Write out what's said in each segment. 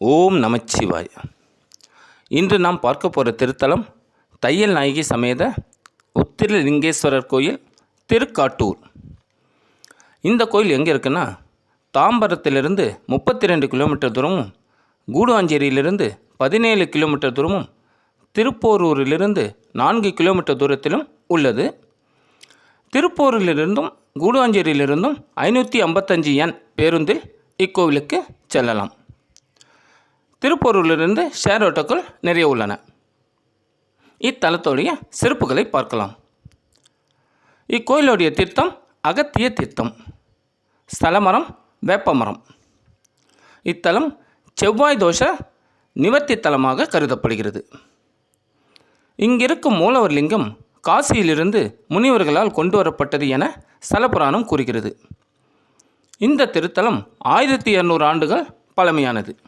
ஓம் நமச்சிவாய். இன்று நாம் பார்க்க போகிற திருத்தலம் தையல் நாயகி சமேத உத்திரலிங்கேஸ்வரர் கோயில் திருக்காட்டூர். இந்த கோயில் எங்கே இருக்குன்னா தாம்பரத்திலிருந்து முப்பத்தி ரெண்டு கிலோமீட்டர் தூரமும் கூடுவாஞ்சேரியிலிருந்து பதினேழு கிலோமீட்டர் தூரமும் திருப்போரூரிலிருந்து நான்கு கிலோமீட்டர் தூரத்திலும் உள்ளது. திருப்போரிலிருந்தும் கூடுவாஞ்சேரியிலிருந்தும் ஐநூற்றி ஐம்பத்தஞ்சு எண் பேருந்தில் இக்கோவிலுக்கு செல்லலாம். திருப்பூரிலிருந்து ஷேர் ஆட்டோக்கள் நிறைய உள்ளன. இத்தலத்துடைய சிறப்புகளை பார்க்கலாம். இக்கோயிலுடைய தீர்த்தம் அகத்திய தீர்த்தம். ஸ்தலமரம் வேப்பமரம். இத்தலம் செவ்வாய் தோஷ நிவர்த்தி தலமாக கருதப்படுகிறது. இங்கிருக்கும் மூலவர் லிங்கம் காசியிலிருந்து முனிவர்களால் கொண்டு வரப்பட்டது என ஸ்தலபுராணம் கூறுகிறது. இந்த திருத்தலம் ஆயிரத்தி இரநூறு ஆண்டுகள் பழமையானது.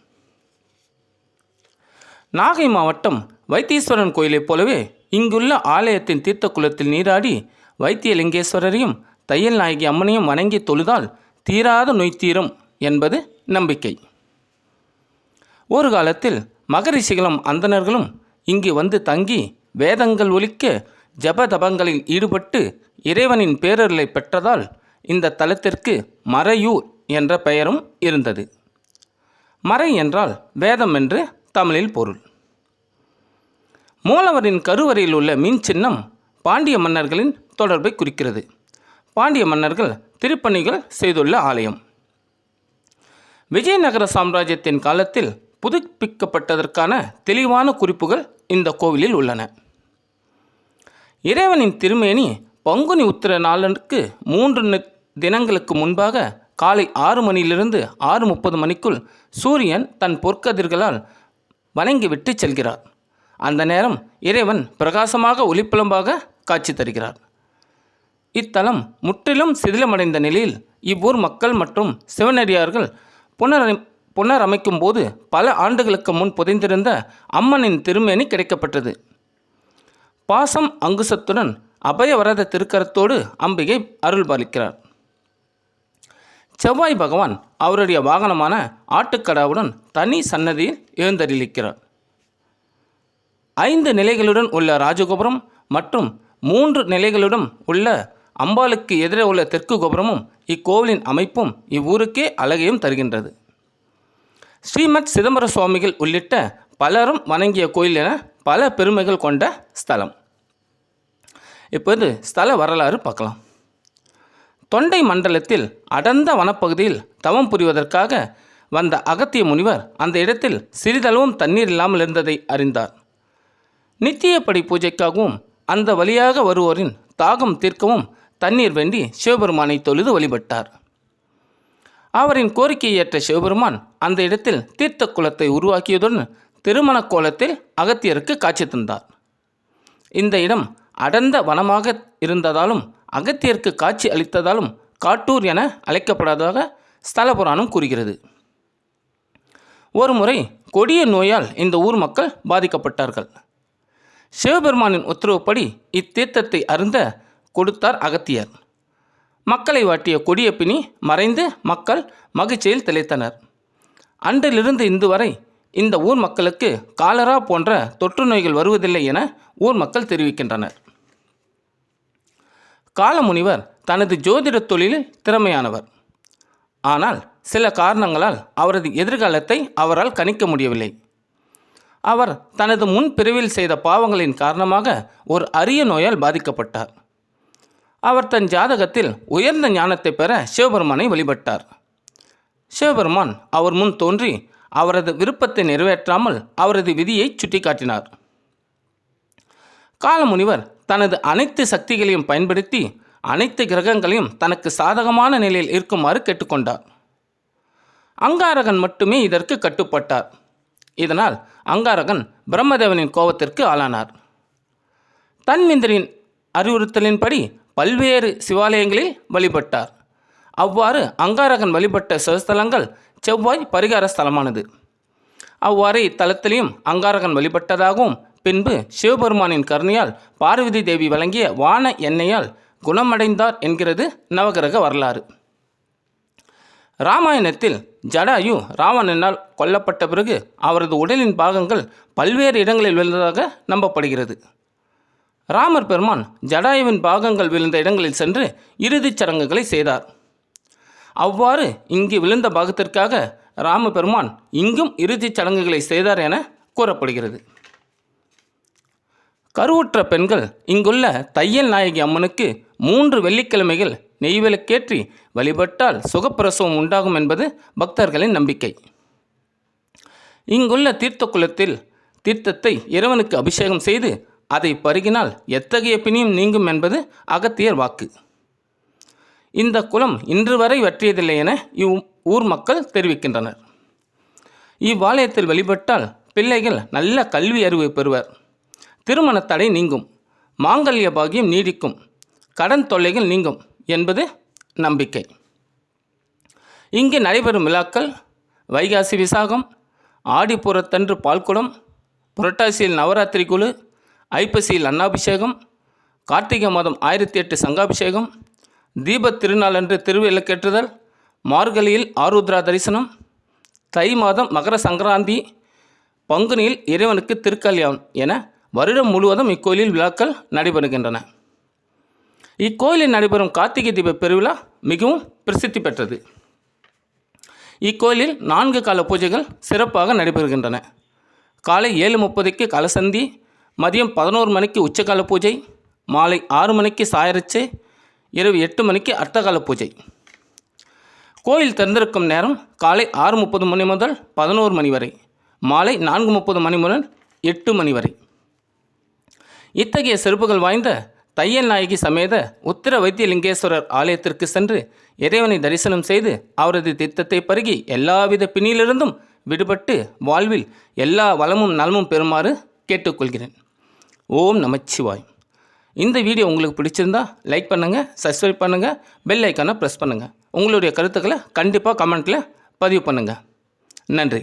நாகை மாவட்டம் வைத்தீஸ்வரன் கோயிலைப் போலவே இங்குள்ள ஆலயத்தின் தீர்த்த குளத்தில் நீராடி வைத்தியலிங்கேஸ்வரரையும் தையல் நாயகி அம்மனையும் வணங்கி தொழுதால் தீராத நோய் தீரும் என்பது நம்பிக்கை. ஒரு காலத்தில் மகரிஷிகளும் அந்தணர்களும் இங்கு வந்து தங்கி வேதங்கள் ஒலிக்க ஜப தபங்களில் ஈடுபட்டு இறைவனின் பேரருளை பெற்றதால் இந்த தலத்திற்கு மறையூர் என்ற பெயரும் இருந்தது. மறை என்றால் வேதம் என்று தமிழில் பொருள். மூலவரின் கருவறையில் உள்ள மீன் சின்னம் பாண்டிய மன்னர்களின் தொடர்பை குறிக்கிறது. பாண்டிய மன்னர்கள் திருப்பணிகள் செய்துள்ள ஆலயம். விஜயநகர சாம்ராஜ்யத்தின் காலத்தில் புதுப்பிக்கப்பட்டதற்கான தெளிவான குறிப்புகள் இந்த கோவிலில் உள்ளன. இறைவனின் திருமேனி பங்குனி உத்திர நாளனுக்கு மூன்று தினங்களுக்கு முன்பாக காலை ஆறு மணியிலிருந்து ஆறு முப்பது மணிக்குள் சூரியன் தன் பொற்கதிர்களால் வணங்கிவிட்டு செல்கிறார். அந்த நேரம் இறைவன் பிரகாசமாக ஒளிப்புலம்பாக காட்சி தருகிறார். இத்தலம் முற்றிலும் சிதிலமடைந்த நிலையில் இவ்வூர் மக்கள் மற்றும் சிவனடியார்கள் புனரமை புனரமைக்கும் போது பல ஆண்டுகளுக்கு முன் புதைந்திருந்த அம்மனின் திருமேனி கிடைக்கப்பட்டது பாசம் அங்குசத்துடன் அபயவரத திருக்கரத்தோடு அம்பிகை அருள்பாலிக்கிறார். செவ்வாய் பகவான் அவருடைய வாகனமான ஆட்டுக்கடாவுடன் தனி சன்னதியில் எழுந்தருளிக்கிறார். ஐந்து நிலைகளுடன் உள்ள ராஜகோபுரம் மற்றும் மூன்று நிலைகளுடன் உள்ள அம்பாளுக்கு எதிரே உள்ள தெற்கு கோபுரமும் இக்கோவிலின் அமைப்பும் இவ்வூருக்கே அழகையும் தருகின்றது. ஸ்ரீமத் சிதம்பர சுவாமிகள் உள்ளிட்ட பலரும் வணங்கிய கோயில் என பல பெருமைகள் கொண்ட ஸ்தலம். இப்போது ஸ்தல வரலாறு பார்க்கலாம். தொண்டை மண்டலத்தில் அடர்ந்த வனப்பகுதியில் தவம் புரிவதற்காக வந்த அகத்திய முனிவர் அந்த இடத்தில் சிறிதளவும் தண்ணீர் இல்லாமல் இருந்ததை அறிந்தார். நித்தியப்படி பூஜைக்காகவும் அந்த வழியாக வருவோரின் தாகம் தீர்க்கவும் தண்ணீர் வேண்டி சிவபெருமானை தொழுது வழிபட்டார். அவரின் கோரிக்கையை ஏற்ற சிவபெருமான் அந்த இடத்தில் தீர்த்த குளத்தை உருவாக்கியதுடன் திருமண கோலத்தில் அகத்தியருக்கு காட்சி தந்தார். இந்த இடம் அடர்ந்த வனமாக இருந்ததாலும் அகத்தியருக்கு காட்சி அளித்ததாலும் காட்டூர் என அழைக்கப்படாததாக ஸ்தல புராணம் கூறுகிறது. ஒருமுறை கொடிய நோயால் இந்த ஊர் மக்கள் பாதிக்கப்பட்டார்கள். சிவபெருமானின் உத்தரவுப்படி இத்தீர்த்தத்தை அருந்த கொடுத்தார் அகத்தியர். மக்களை வாட்டிய கொடிய பிணி மறைந்து மக்கள் மகிழ்ச்சியில் திளைத்தனர். அன்றிலிருந்து இன்று வரை இந்த ஊர் மக்களுக்கு காலரா போன்ற தொற்று நோய்கள் வருவதில்லை என ஊர் மக்கள் தெரிவிக்கின்றனர். காலமுனிவர் தனது ஜோதிட தொழிலில் திறமையானவர். ஆனால் சில காரணங்களால் அவரது எதிர்காலத்தை அவரால் கணிக்க முடியவில்லை. அவர் தனது முன் பிரிவில் செய்த பாவங்களின் காரணமாக ஒரு அரிய நோயால் பாதிக்கப்பட்டார். அவர் தன் ஜாதகத்தில் உயர்ந்த ஞானத்தை பெற சிவபெருமானை வழிபட்டார். சிவபெருமான் அவர் முன் தோன்றி அவரது விருப்பத்தை நிறைவேற்றாமல் அவரது விதியை சுட்டிக்காட்டினார். காலமுனிவர் தனது அனைத்து சக்திகளையும் பயன்படுத்தி அனைத்து கிரகங்களையும் தனக்கு சாதகமான நிலையில் இருக்குமாறு கேட்டுக்கொண்டார். அங்காரகன் மட்டுமே இதற்கு கட்டுப்பட்டார். இதனால் அங்காரகன் பிரம்மதேவனின் கோபத்திற்கு ஆளானார். தன்விந்தரின் அறிவுறுத்தலின்படி பல்வேறு சிவாலயங்களில் வழிபட்டார். அவ்வாறு அங்காரகன் வழிபட்ட சிவஸ்தலங்கள் செவ்வாய் பரிகார ஸ்தலமானது. அவ்வாறு இத்தலத்திலையும் அங்காரகன் வழிபட்டதாகவும் பின்பு சிவபெருமானின் கருணையால் பார்வதி தேவி வழங்கிய வான எண்ணெயால் குணமடைந்தார் என்கிறது நவகிரக வரலாறு. ராமாயணத்தில் ஜடாயு ராவணனால் கொல்லப்பட்ட பிறகு அவரது உடலின் பாகங்கள் பல்வேறு இடங்களில் விழுந்ததாக நம்பப்படுகிறது. ராமர் பெருமான் ஜடாயுவின் பாகங்கள் விழுந்த இடங்களில் சென்று இறுதிச் சடங்குகளை செய்தார். அவ்வாறு இங்கு விழுந்த பாகத்திற்காக ராம பெருமான் இங்கும் இறுதிச் சடங்குகளை செய்தார் என கூறப்படுகிறது. கருவுற்ற பெண்கள் இங்குள்ள தையல் நாயகி அம்மனுக்கு மூன்று வெள்ளிக்கிழமைகள் நெய்விளக்கேற்றி வழிபட்டால் சுகப்பிரசவம் உண்டாகும் என்பது பக்தர்களின் நம்பிக்கை. இங்குள்ள தீர்த்த குளத்தில் தீர்த்தத்தை இறைவனுக்கு அபிஷேகம் செய்து அதை பருகினால் எத்தகைய பிணியும் நீங்கும் என்பது அகத்தியர் வாக்கு. இந்த குளம் இன்று வரை வற்றியதில்லை என இவ் ஊர் மக்கள் தெரிவிக்கின்றனர். இவ்வாலயத்தில் வழிபட்டால் பிள்ளைகள் நல்ல கல்வி அறிவு பெறுவர். திருமண தடை நீங்கும். மாங்கல்ய பாகியம் நீடிக்கும். கடன் தொல்லைகள் நீங்கும். என்பது நம்பிக்கை. இங்கு நடைபெறும் விழாக்கள் வைகாசி விசாகம் ஆடிப்புறத்தன்று பால்குடம் புரட்டாசியில் நவராத்திரி குழு ஐப்பசியில் அன்னாபிஷேகம் கார்த்திகை மாதம் ஆயிரத்தி எட்டு சங்காபிஷேகம் தீபத் திருநாளன்று திருவிளக்கேற்றுதல் மார்கழியில் ஆருத்ரா தரிசனம் தை மாதம் மகர சங்கராந்தி பங்குனியில் இறைவனுக்கு திருக்கல்யாணம் என வருடம் முழுவதும் இக்கோயிலில் விழாக்கள் நடைபெறுகின்றன. இக்கோயிலில் நடைபெறும் கார்த்திகை தீப பெருவிழா மிகவும் பிரசித்தி பெற்றது. இக்கோயிலில் நான்கு கால பூஜைகள் சிறப்பாக நடைபெறுகின்றன. காலை ஏழு முப்பதுக்கு கலசந்தி மதியம் பதினோரு மணிக்கு உச்சகால பூஜை மாலை ஆறு மணிக்கு சாயரச்சை இரவு எட்டு மணிக்கு அர்த்தகால பூஜை. கோயில் திறந்திருக்கும் நேரம் காலை ஆறு முப்பது மணி முதல் பதினோரு மணி வரை மாலை நான்கு முப்பது மணி முதல் எட்டு மணி வரை. இத்தகைய சிறப்புகள் வாய்ந்த தையல் நாயகி சமேத உத்திர வைத்தியலிங்கேஸ்வரர் ஆலயத்திற்கு சென்று இறைவனை தரிசனம் செய்து அவரது திட்டத்தை பருகி எல்லாவித பிணியிலிருந்தும் விடுபட்டு வாழ்வில் எல்லா வளமும் நலமும் பெறுமாறு கேட்டுக்கொள்கிறேன். ஓம் நமச்சிவாய். இந்த வீடியோ உங்களுக்கு பிடிச்சிருந்தா லைக் பண்ணுங்கள் சப்ஸ்கிரைப் பண்ணுங்கள் பெல் ஐக்கானை ப்ரெஸ் பண்ணுங்கள் உங்களுடைய கருத்துக்களை கண்டிப்பாக கமெண்ட்டில் பதிவு பண்ணுங்கள் நன்றி.